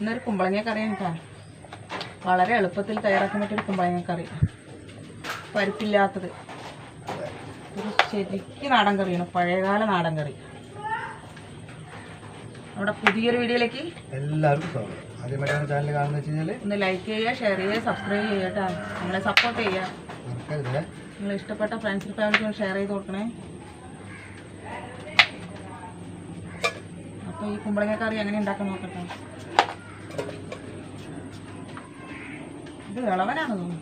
ഇന്നൊരു കുമ്പളങ്ങ കറിയാണ് കേട്ടോ വളരെ എളുപ്പത്തിൽ തയ്യാറാക്കാൻ പറ്റിയൊരു കുമ്പളങ്ങ കറി. പരിപ്പില്ലാത്തത്. ഒരു ശരിക്ക് നാടൻ കറിയാണ്. പഴയകാല നാടൻ കറി. നമ്മുടെ പുതിയൊരു വീഡിയോയിലേക്ക് എല്ലാവർക്കും സ്വാഗതം. ആദ്യമായിട്ടാണ് ചാനൽ കാണുന്നത് വെച്ച് കഴിഞ്ഞാൽ ഒന്ന് ലൈക്ക് ചെയ്യുക ഷെയർ ചെയ്യുക സബ്സ്ക്രൈബ് ചെയ്യുക കേട്ടോ നമ്മളെ സപ്പോർട്ട് ചെയ്യുക. നിങ്ങൾ ഇഷ്ടപ്പെട്ട ഫ്രണ്ട്സിൽ ഫാമിലിക്കും ഷെയർ ചെയ്ത് കൊടുക്കണേ. അപ്പോൾ ഈ കുമ്പളങ്ങ കറി എങ്ങനെ ഉണ്ടാക്കാൻ നോക്കട്ടെ. ഇത് ഇളവനാണ് തോന്നുന്നു.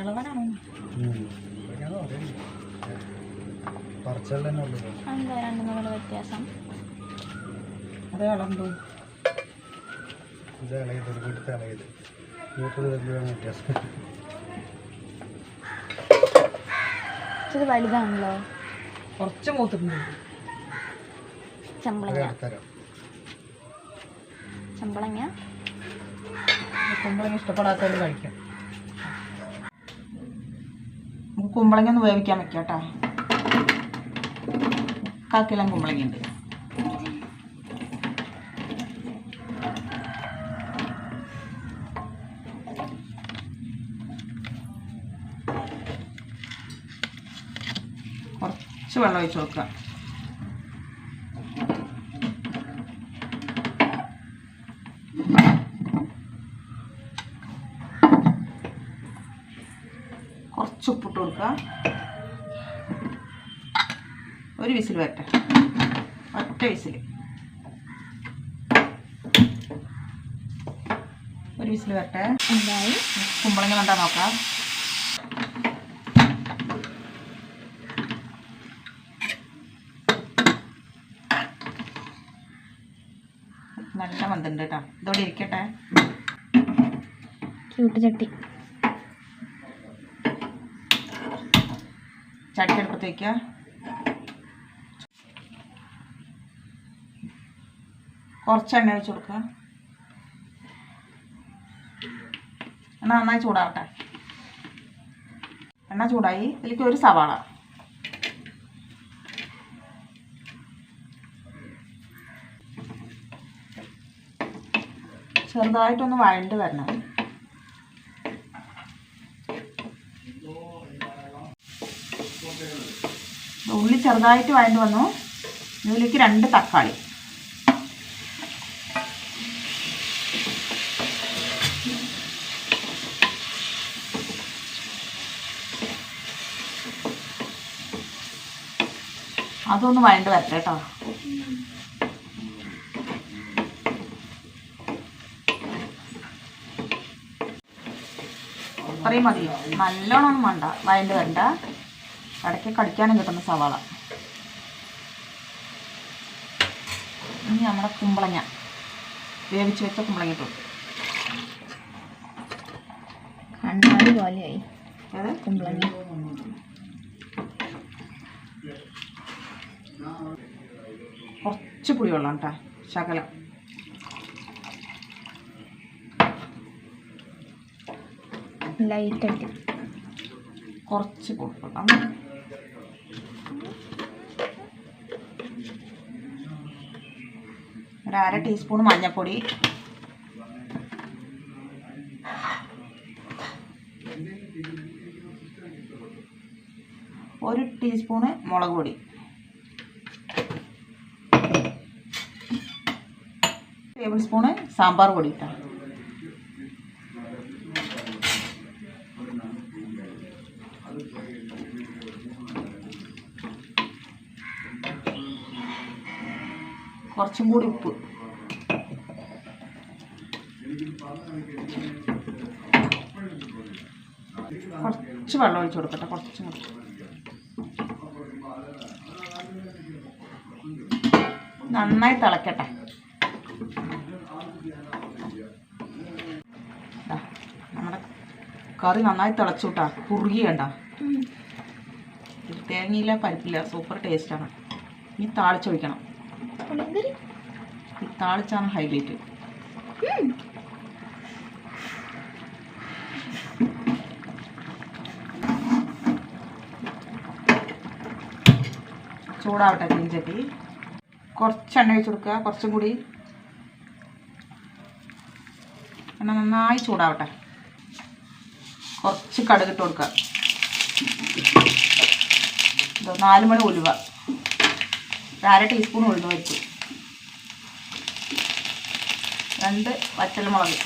ഇളവനാണോ എന്താ രണ്ടും തമ്മിൽ വ്യത്യാസം? അത് ഇളമ്പ് ഇത് ഇളയത് ഒരു വീട്ടിലത്തെ ഇളയത് മൂത്തത് തമ്മിലാണ് വ്യത്യാസം. ഇത് വലുതാണല്ലോ. കുറച്ച് മൂത്തിട്ടുണ്ട്. ചമ്പളങ്ങ. ചമ്പളങ്ങ. കുമ്പളങ്ങ ഇഷ്ടപ്പെടാത്തവർ കഴിക്കാം. നമുക്ക് കുമ്പളങ്ങ ഒന്ന് വേവിക്കാൻ വെക്കാം കേട്ടോ കാക്കിലും കുമ്പളങ്ങ ഉണ്ട് കുറച്ച് വെള്ളം ഒഴിച്ച് കൊടുക്കാം ഉപ്പിട്ട് ഒരു വിസിൽ വരട്ടെ. ഒറ്റ വിസിൽ ഒരു വിസിൽ വരട്ടെ. എന്തായി? കുമ്പളങ്ങ കണ്ടാ നോക്കാം. നല്ല മന്തുണ്ട് കേട്ടോ. ഇതോടെ ഇരിക്കട്ടെ. ചട്ടി ചട്ടി അടുപ്പത്ത് വയ്ക്കുക കുറച്ച് എണ്ണ ഒഴിച്ച് കൊടുക്കുക എണ്ണ നന്നായി ചൂടാവട്ടെ. എണ്ണ ചൂടായി. ഇതിലേക്ക് ഒരു സവാള. ചെറുതായിട്ടൊന്ന് വഴണ്ട് വരണം. ഉള്ളി ചെറുതായിട്ട് വഴണ്ട് വന്നു. ഉള്ളിക്ക് രണ്ട് തക്കാളി. അതൊന്ന് വഴണ്ട് വരട്ടെ കേട്ടോ. അത്രയും മതി. നല്ലോണം വേണ്ട. വഴണ്ട് വരണ്ട. ഇടയ്ക്ക് കടിക്കാനും കിട്ടുന്ന സവാള. ഇനി നമ്മുടെ കുമ്പളങ്ങ. വേവിച്ച് വെച്ച കുമ്പളങ്ങ ഇട്ടു. കണ്ണാടി പോലെയായി. കുമ്പളങ്ങ. കുറച്ച് പുളിവെള്ളം കേട്ടോ ശകലം. ലൈറ്റായിട്ട് കുറച്ച് പുളിവെള്ളം. ഒരു അര ടീസ്പൂൺ മഞ്ഞൾപ്പൊടി. ഒരു ടീസ്പൂണ് മുളക് പൊടി. ടേബിൾ സ്പൂണ് സാമ്പാർ പൊടി ഇട്ടാ കുറച്ചും കൂടി ഉപ്പ്. കുറച്ച് വെള്ളം ഒഴിച്ചു കൊടുക്കട്ടെ കുറച്ചും നന്നായി തിളക്കട്ടെ. നമ്മുടെ കറി നന്നായി തിളച്ചു കിട്ടാ കുറുകിയണ്ട. തേങ്ങയില്ല പരിപ്പില്ല സൂപ്പർ ടേസ്റ്റാണ്. ഇനി താളിച്ചൊഴിക്കണം. താളിച്ചാണ് ഹൈലൈറ്റ്. ചൂടാവട്ടെ ചീഞ്ചട്ടി കുറച്ച് എണ്ണ ഒഴിച്ച് കൊടുക്കുക കുറച്ചും കൂടി. എണ്ണ നന്നായി ചൂടാവട്ടെ. കുറച്ച് കടുകിട്ട് കൊടുക്കുക. നാല് മണി ഉലുവ. അര ടീസ്പൂൺ ഉഴുന്ന് പരിപ്പ് രണ്ട് വറ്റൽമുളക്.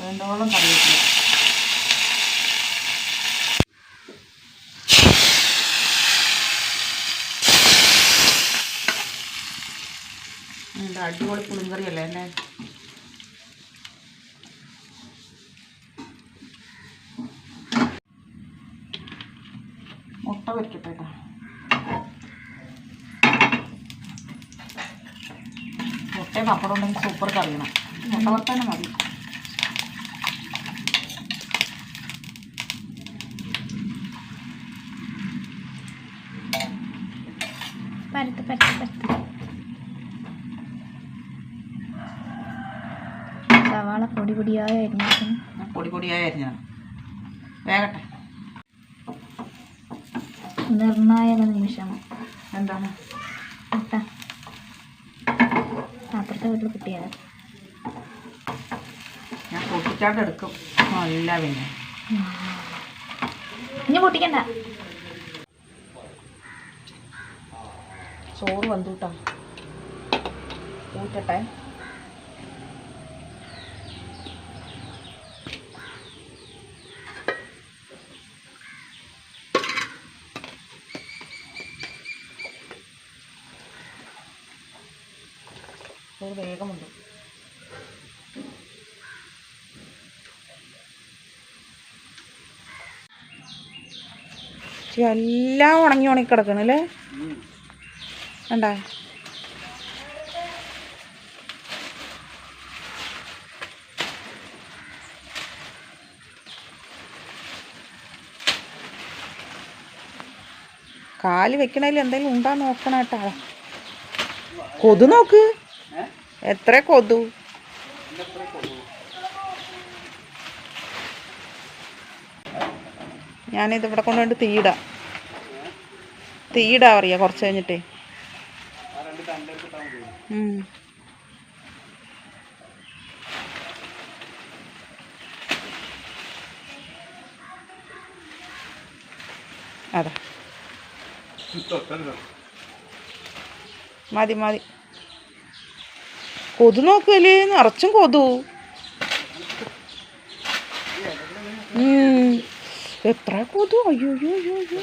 വേണ്ടോളം കറിവേപ്പില. എന്താ അടിപൊളി പുളിങ്കറിയല്ലേ എന്നെ മുട്ട പൊരിക്കട്ടെ കേട്ടോ. മുട്ടയും പപ്പടം ഉണ്ടെങ്കിൽ സൂപ്പർ കറിയണം. മുട്ട വറുത്തന്നെ മതി. പരത്ത് പരത്ത് പരത്ത്. സവാള പൊടി പൊടിയായി പൊടി പൊടിയായി വേഗട്ടെ. നിർണായക നിമിഷം. എന്താണ്? മുട്ട. അപ്പുറത്തെ വീട്ടിൽ കിട്ടിയത് ഞാൻ പൊട്ടിച്ചാട്ട് എടുക്കും. അല്ല പിന്നെ. ഇനി പൊട്ടിക്കണ്ട. ചോറ് വന്നിട്ടാ ഊറ്റട്ടെ. വേഗമുണ്ട്. എല്ലാം ഉണങ്ങി ഉണങ്ങി കിടക്കണല്ലേ വേണ്ട കാൽ വെക്കണതിൽ എന്തെങ്കിലും ഉണ്ടാ നോക്കണ കേട്ടാ. കൊതു നോക്ക്. എത്ര കൊതു? ഞാനിത് ഇവിടെ കൊണ്ടുപോയിട്ട് തീയിടാം. തീയിടാ അറിയാം കുറച്ച് കഴിഞ്ഞിട്ടേ. അതെ. അതാ മതി മതി. കൊതു നോക്കുവല്ലേ നിറച്ചും കൊതു. എത്ര കൊതു? അയ്യോ അയ്യോ അയ്യോ.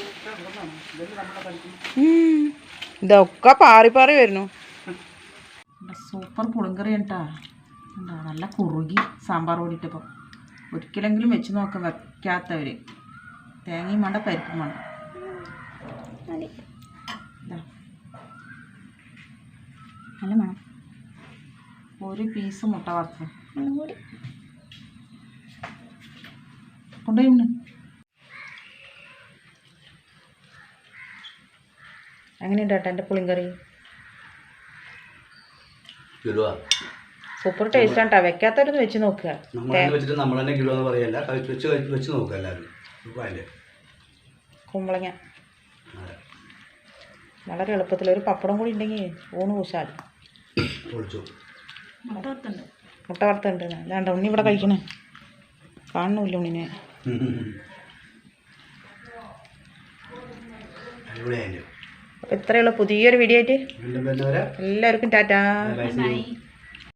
ഇതൊക്കെ പാറി പാറി വരുന്നു. സൂപ്പർ പുളിങ്കറി കേട്ടാ എന്താ നല്ല കുറുകി സാമ്പാർ ഓടിയിട്ടപ്പോൾ ഒരിക്കലെങ്കിലും വെച്ച് നോക്കാൻ വെക്കാത്തവര്. തേങ്ങയും വേണ്ട പരിപ്പും വേണ്ട. നല്ല മണം. ഒരു പീസ് മുട്ട വറുത്തത്. ഒന്നും കൂടി കൊണ്ടുപോയി ഉണ്ണു. എങ്ങനെയുണ്ട് ഏട്ടാ എന്റെ പുളിങ്കറി സൂപ്പർ ടേസ്റ്റ് ആണ്ടാ വെക്കാത്തവരൊന്ന് വെച്ച് നോക്കുക. കുമ്പളങ്ങ. വളരെ എളുപ്പത്തിൽ ഒരു പപ്പടം കൂടി ഉണ്ടെങ്കിൽ ഊണ് കൂശാൽ പൊളിച്ചു. മുട്ട വറുത്തുണ്ട്. അല്ലാണ്ട് ഉണ്ണി ഇവിടെ കഴിക്കണേ. കാണുന്നില്ല ഉണ്ണിനെ. അപ്പോൾ ഇത്രയുള്ള പുതിയൊരു വീഡിയോ ആയിട്ട് എല്ലാവർക്കും ടാറ്റാ.